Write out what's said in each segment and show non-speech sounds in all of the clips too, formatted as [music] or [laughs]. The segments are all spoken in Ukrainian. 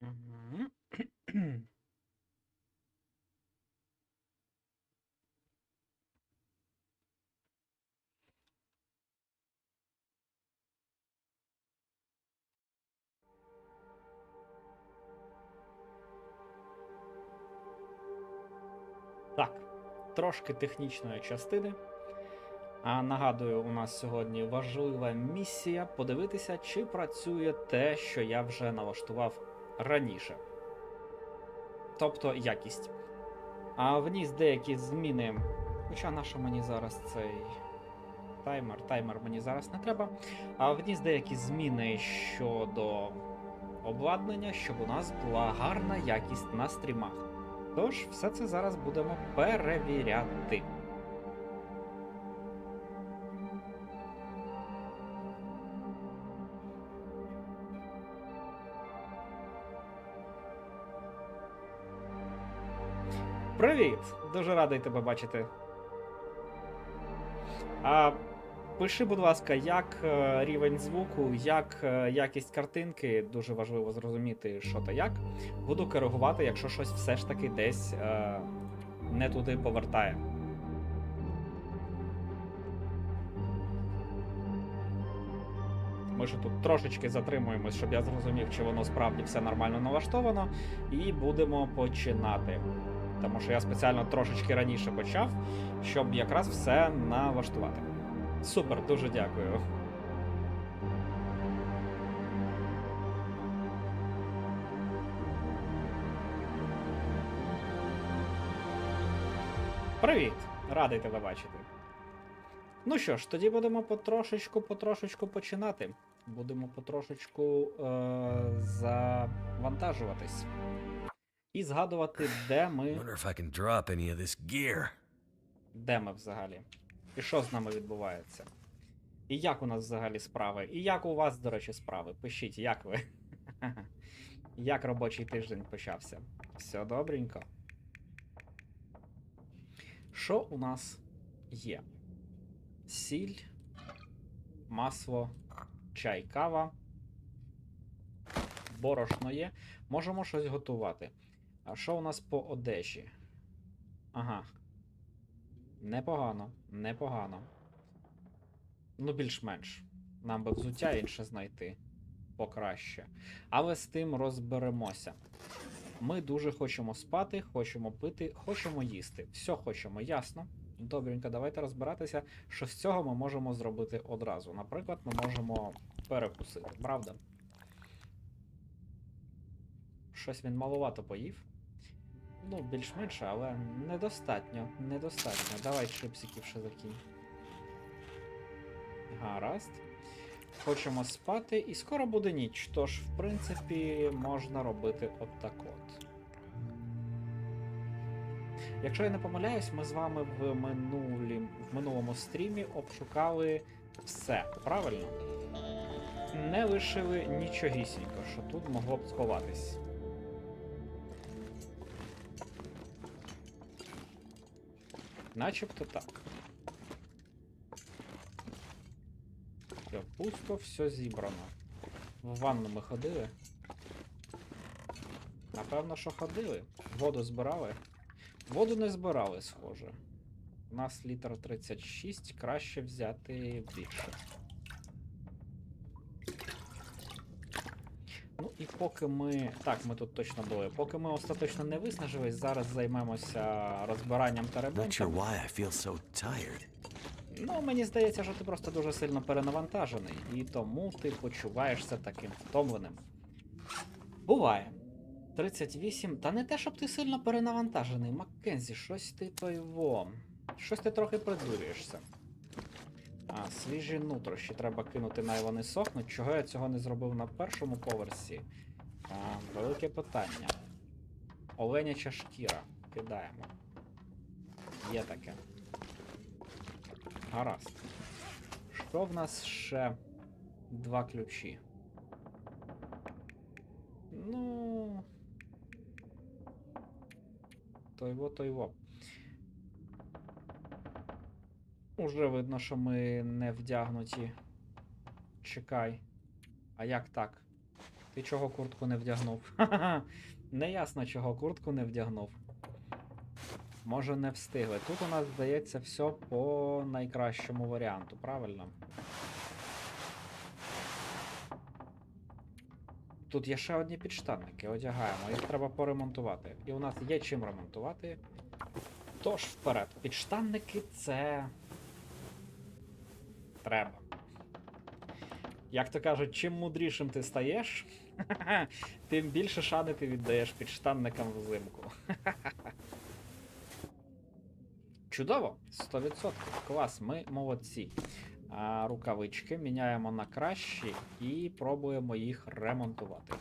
Так, трошки технічної частини. А нагадую, у нас сьогодні важлива місія подивитися, чи працює те, що я вже налаштував раніше. Тобто якість. А вніс деякі зміни. Хоча на що мені зараз цей таймер, таймер мені зараз не треба. А вніс деякі зміни щодо обладнання, щоб у нас була гарна якість на стрімах. Тож, все це зараз будемо перевіряти. Привіт! Дуже радий тебе бачити. А, пиши, будь ласка, як е, рівень звуку, як е, якість картинки, дуже важливо зрозуміти, що та як. Буду коригувати, якщо щось все ж таки десь е, не туди повертає. Ми ж тут трошечки затримуємось, щоб я зрозумів, чи воно справді все нормально налаштовано, і будемо починати. Тому що я спеціально трошечки раніше почав, щоб якраз все налаштувати. Супер, дуже дякую. Привіт! Радий тебе бачити. Ну що ж, тоді будемо потрошечку, потрошечку починати. Будемо потрошечку е- завантажуватись. І згадувати, де ми. Де ми взагалі? І що з нами відбувається? І як у нас взагалі справи? І як у вас, до речі, справи? Пишіть, як ви? [laughs] Як робочий тиждень почався? Все добренько. Що у нас є? Сіль, масло, чай, кава. Борошно є. Можемо щось готувати. А що у нас по одежі? Ага. Непогано, непогано. Ну, більш-менш. Нам би взуття інше знайти покраще. Але з тим розберемося. Ми дуже хочемо спати, хочемо пити, хочемо їсти. Все хочемо, ясно. Добренько, давайте розбиратися, що з цього ми можемо зробити одразу. Наприклад, ми можемо перекусити, правда? Щось він маловато поїв. Ну, більш-менше, але недостатньо. Недостатньо. Давай чипсиків ще закинь. Гаразд. Хочемо спати, і скоро буде ніч. Тож, в принципі, можна робити отак от. Якщо я не помиляюсь, ми з вами в, минулі, в минулому стрімі обшукали все, правильно? Не лишили нічогісінько, що тут могло б сховатись. Начебто так. Все, пусто, все зібрано. В ванну ми ходили. Напевно, що ходили. Воду збирали. Воду не збирали, схоже. У нас літр 36, краще взяти більше. Ну і поки ми. Так, ми тут точно були. Поки ми остаточно не виснажились, зараз займемося розбиранням та so tired. Ну, мені здається, що ти просто дуже сильно перенавантажений, і тому ти почуваєшся таким втомленим. Буває. 38. Та не те, щоб ти сильно перенавантажений. Маккензі, щось ти той во. Щось ти трохи придурюєшся. А, свіжі нутрощі треба кинути на вони сохнуть. Чого я цього не зробив на першому поверсі? Велике питання. Оленяча шкіра. Кидаємо. Є таке. Гаразд. Що в нас ще два ключі? Ну. Тойво, тойво. Уже видно, що ми не вдягнуті. Чекай. А як так? Ти чого куртку не вдягнув? Ха-ха-ха. [laughs] Неясно, чого куртку не вдягнув. Може, не встигли. Тут у нас здається все по найкращому варіанту, правильно? Тут є ще одні підштанники, одягаємо, їх треба поремонтувати. І у нас є чим ремонтувати. Тож вперед, підштанники це. Треба. Як то кажуть, чим мудрішим ти стаєш, [laughs] тим більше шани ти віддаєш підштанникам взимку. [laughs] Чудово! 100%. Клас, ми молодці. А, рукавички міняємо на кращі і пробуємо їх ремонтувати.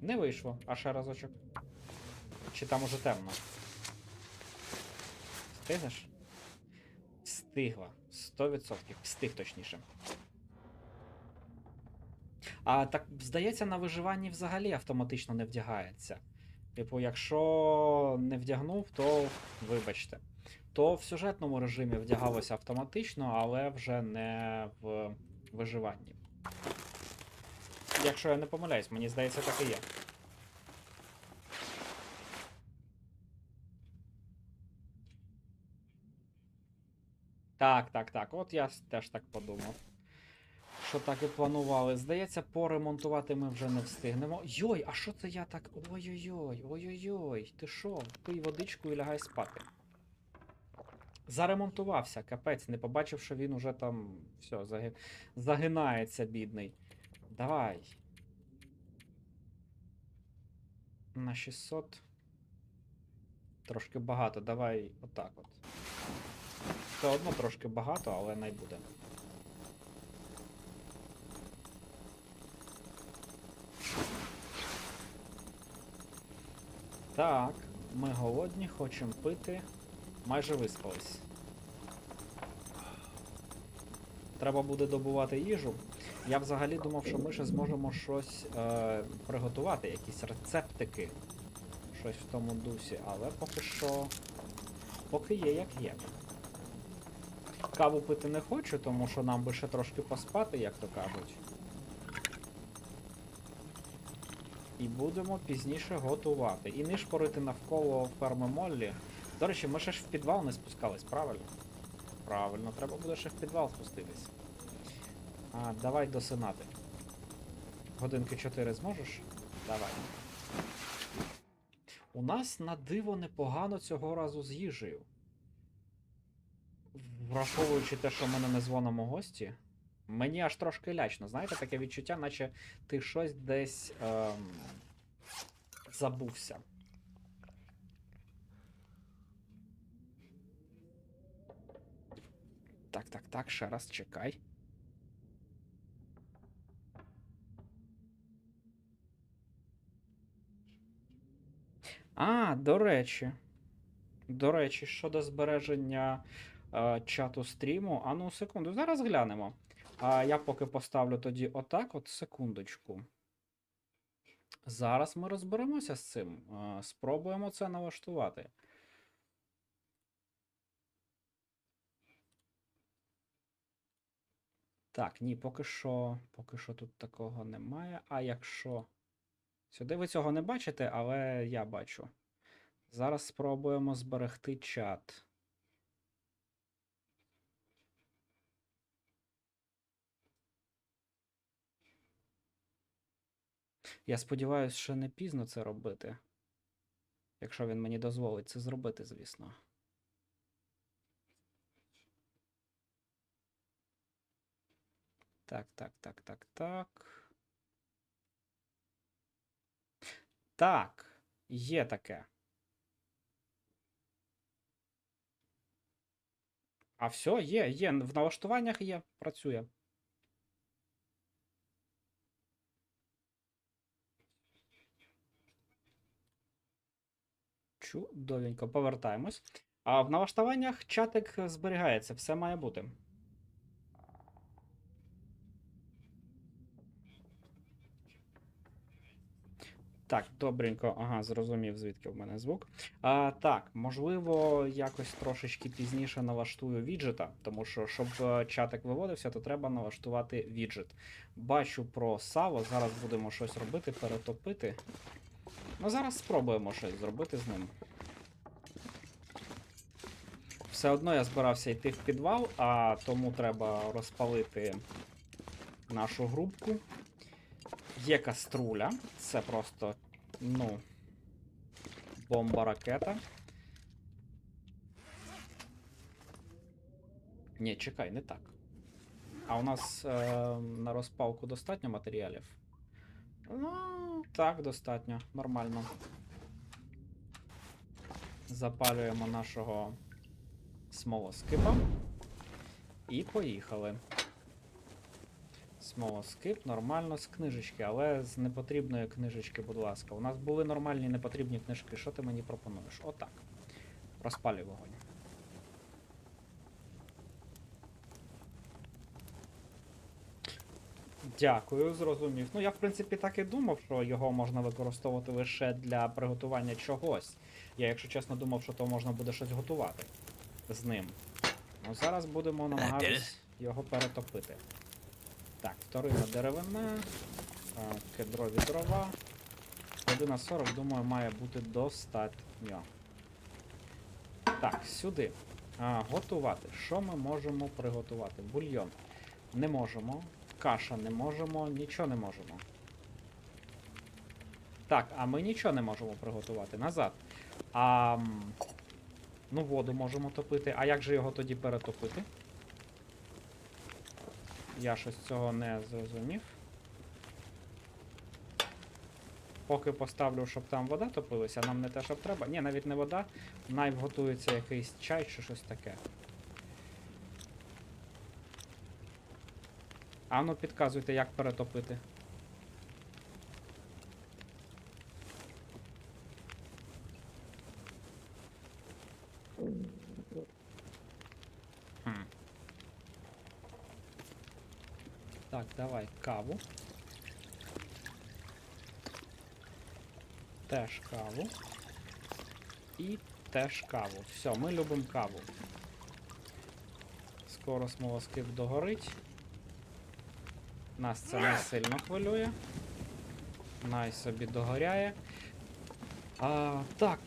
Не вийшло, а ще разочок. Чи там уже темно? Встигнеш? Встигла. 100%. Встиг точніше. А так, здається, на виживанні взагалі автоматично не вдягається. Типу, якщо не вдягнув, то вибачте. То в сюжетному режимі вдягалося автоматично, але вже не в виживанні. Якщо я не помиляюсь, мені здається, так і є. Так, так, так. От я теж так подумав. Що так і планували. Здається, поремонтувати ми вже не встигнемо. Йой, а що це я так. Ой-ой-ой, ой-ой-ой, ти що? Пий водичку і лягай спати. Заремонтувався, капець, не побачив, що він уже там. Все, заги... загинається, бідний. Давай. На 600. Трошки багато, давай отак от. Все одно трошки багато, але най буде. Так, ми голодні, хочемо пити. Майже виспались. Треба буде добувати їжу. Я взагалі думав, що ми ще зможемо щось е, приготувати, якісь рецептики. Щось в тому дусі, але поки що. Поки є, як є. Каву пити не хочу, тому що нам би ще трошки поспати, як то кажуть. І будемо пізніше готувати. І не шпорити навколо ферми Моллі. До речі, ми ще ж в підвал не спускались, правильно? Правильно, треба буде ще в підвал спуститись. А, давай досинати. Годинки 4 зможеш? Давай. У нас на диво непогано цього разу з їжею. Враховуючи те, що в мене не дзвонимо гості, мені аж трошки лячно. Знаєте, таке відчуття, наче ти щось десь ем, забувся. Так, так, так, ще раз чекай. А, до речі. До речі, щодо збереження чату стріму. А ну, секунду, зараз глянемо. А я поки поставлю тоді отак, от секундочку. Зараз ми розберемося з цим. Е, спробуємо це налаштувати. Так, ні, поки що, поки що тут такого немає. А якщо. Сюди ви цього не бачите, але я бачу. Зараз спробуємо зберегти чат. Я сподіваюся, що не пізно це робити. Якщо він мені дозволить це зробити, звісно. Так, так, так, так, так. Так, є таке. А все, є, є. В налаштуваннях є, працює. Чудовенько, повертаємось. А в налаштуваннях чатик зберігається, все має бути. Так, добренько, ага, зрозумів, звідки в мене звук. А, так, можливо, якось трошечки пізніше налаштую віджета, тому що, щоб е, чатик виводився, то треба налаштувати віджет. Бачу про Саво, зараз будемо щось робити, перетопити. Ну, зараз спробуємо щось зробити з ним. Все одно я збирався йти в підвал, а тому треба розпалити нашу грубку. Є каструля. Це просто, ну, бомба ракета. Ні, чекай, не так. А у нас е, на розпалку достатньо матеріалів? Ну, так, достатньо. Нормально. Запалюємо нашого смолоскипа. І поїхали. Смолоскип нормально з книжечки, але з непотрібної книжечки, будь ласка. У нас були нормальні непотрібні книжки. Що ти мені пропонуєш? Отак. Розпалюй вогонь. Дякую, зрозумів. Ну, я, в принципі, так і думав, що його можна використовувати лише для приготування чогось. Я, якщо чесно, думав, що то можна буде щось готувати з ним. Ну, зараз будемо намагатись його перетопити. Так, вторинна деревина, кедрові дрова. Година 40, думаю, має бути достатньо. Так, сюди. А, готувати. Що ми можемо приготувати? Бульйон. Не можемо. Каша не можемо, нічого не можемо. Так, а ми нічого не можемо приготувати. Назад. А. Ну, воду можемо топити. А як же його тоді перетопити? Я щось цього не зрозумів. Поки поставлю, щоб там вода топилася, нам не те, щоб треба. Ні, навіть не вода. Найв готується якийсь чай чи щось таке. А ну підказуйте, як перетопити. Хм. Так, давай каву. Теж каву. І теж каву. Все, ми любимо каву. Скоро смолоскип догорить. Нас це не сильно хвилює. Най собі догоряє. А, так.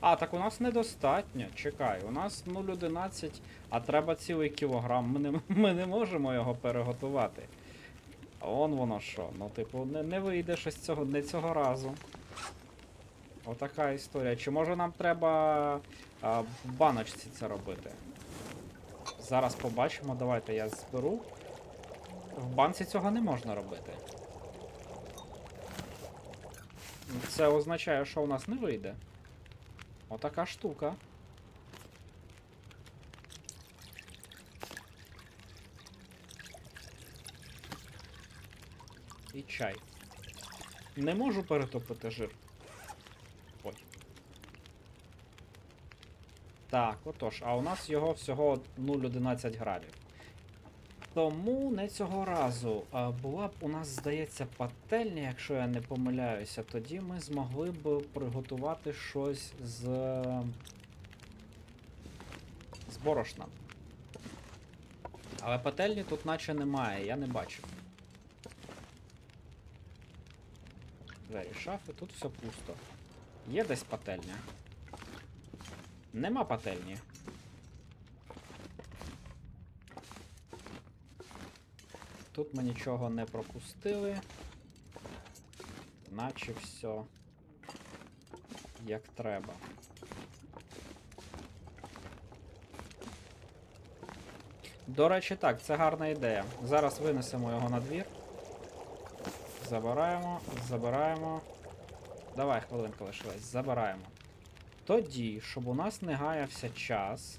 А, так у нас недостатньо. Чекай, у нас 0,11, а треба цілий кілограм. Ми не, ми не можемо його переготувати. Он воно що. Ну, типу, не, не вийде щось цього, не цього разу. Отака історія. Чи може нам треба а, в баночці це робити? Зараз побачимо. Давайте я зберу. В банці цього не можна робити. Це означає, що у нас не вийде. Отака штука. І чай. Не можу перетопити жир. Так, отож, а у нас його всього 0,11 градів. Тому не цього разу. Була б у нас, здається, пательня, якщо я не помиляюся, тоді ми змогли б приготувати щось з. з борошна. Але пательні тут наче немає, я не бачу. Двері шафи, тут все пусто. Є десь пательня? Нема пательні. Тут ми нічого не пропустили. Наче все як треба. До речі, так, це гарна ідея. Зараз винесемо його на двір. Забираємо, забираємо. Давай, хвилинка лишилась, забираємо. Тоді, щоб у нас не гаявся час.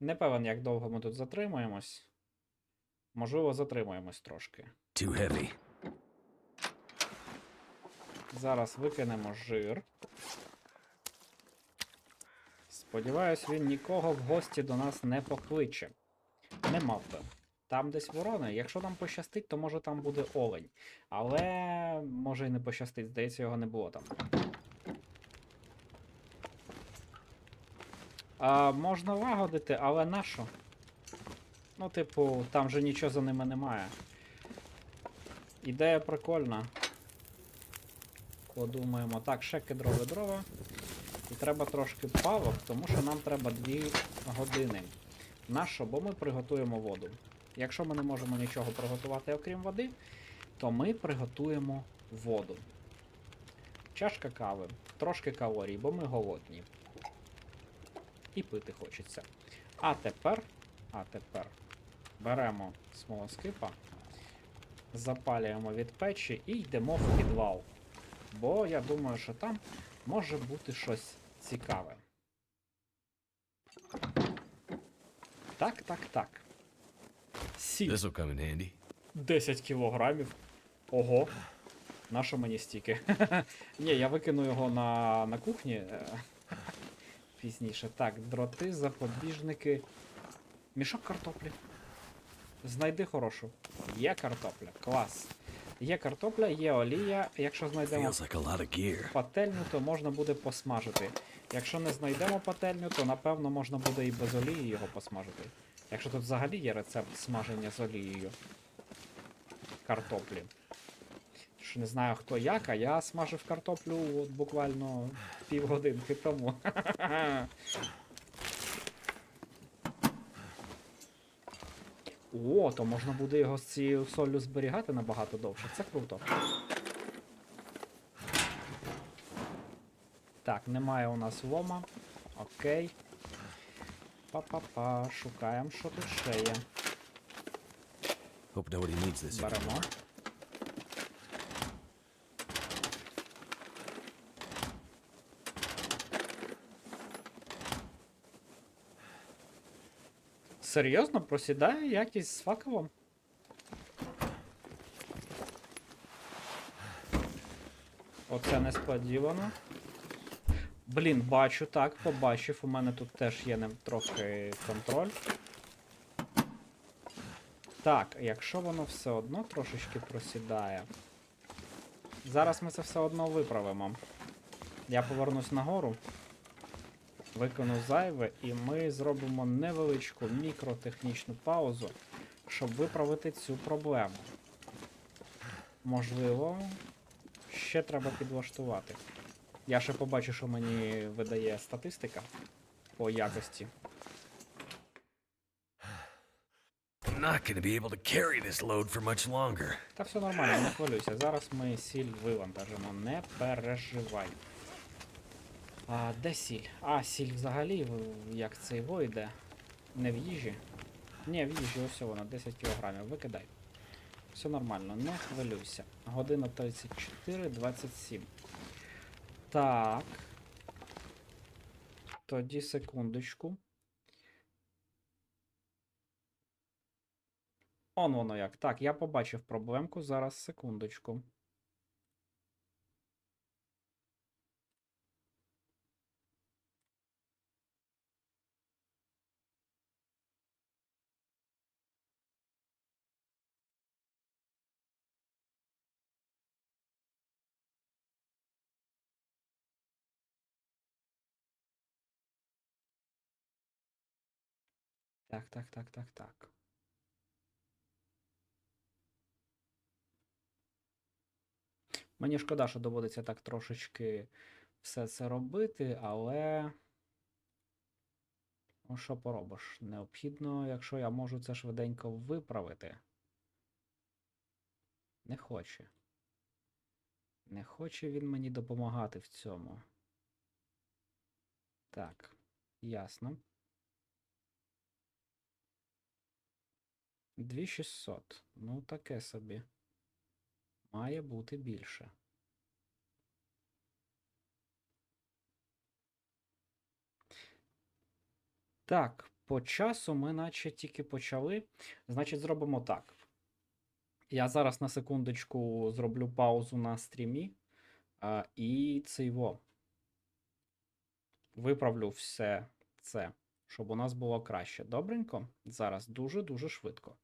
Не певен, як довго ми тут затримуємось. Можливо, затримуємось трошки. Too heavy. Зараз викинемо жир. Сподіваюсь, він нікого в гості до нас не покличе. Не мав би. Там десь ворони. Якщо нам пощастить, то може там буде олень. Але може і не пощастить, здається, його не було там. А, можна лагодити, але нащо? Ну, типу, там же нічого за ними немає. Ідея прикольна. Подумаємо. Так, ще кедрове дрова. І треба трошки павок, тому що нам треба 2 години. На що? Бо ми приготуємо воду. Якщо ми не можемо нічого приготувати, окрім води, то ми приготуємо воду. Чашка кави, трошки калорій, бо ми голодні. І пити хочеться. А тепер, а тепер беремо смолоскипа, запалюємо від печі і йдемо в підвал. Бо я думаю, що там може бути щось цікаве. Так, так, так. Сіль. This'll come in handy. 10 кілограмів. Ого. Нащо мені стільки? [laughs] Ні, я викину його на, на кухні. Пізніше. Так, дроти, запобіжники. Мішок картоплі. Знайди хорошу. Є картопля. Клас. Є картопля, є олія. Якщо знайдемо пательню, то можна буде посмажити. Якщо не знайдемо пательню, то напевно можна буде і без олії його посмажити. Якщо тут взагалі є рецепт смаження з олією картоплі. Що не знаю хто як, а я смажив картоплю от буквально півгодинки тому. [laughs] О, то можна буде його з цією солью зберігати набагато довше. Це круто. Так, немає у нас лома. Окей. Па-па-па, шукаємо, що тут ще є. Беремо. Серйозно просідає якість з факелом? Оце несподівано. Блін, бачу, так, побачив. У мене тут теж є ним трохи контроль. Так, якщо воно все одно трошечки просідає. Зараз ми це все одно виправимо. Я повернусь нагору, викону зайве, і ми зробимо невеличку мікротехнічну паузу, щоб виправити цю проблему. Можливо, ще треба підлаштувати. Я ще побачу, що мені видає статистика по якості. Not gonna be able to carry this load for much longer. Та все нормально, не хвилюйся. Зараз ми сіль вивантажимо, не переживай. А, де сіль? А, сіль взагалі, в- як цей войде. Не в їжі. Ні, в їжі, ось вона, 10 кілограмів. Викидай. Все нормально, не хвилюйся. Година 34, 27. Так. Тоді секундочку. Он воно як. Так, я побачив проблемку. Зараз секундочку. Так, так, так, так, так. Мені шкода, що доводиться так трошечки все це робити, але. Ну, що поробиш? Необхідно, якщо я можу це швиденько виправити. Не хоче. Не хоче він мені допомагати в цьому. Так, ясно. 2600. Ну, таке собі. Має бути більше. Так, по часу ми наче тільки почали. Значить, зробимо так. Я зараз на секундочку зроблю паузу на стрімі. А, і цей во. Виправлю все це, щоб у нас було краще. Добренько? Зараз дуже-дуже швидко.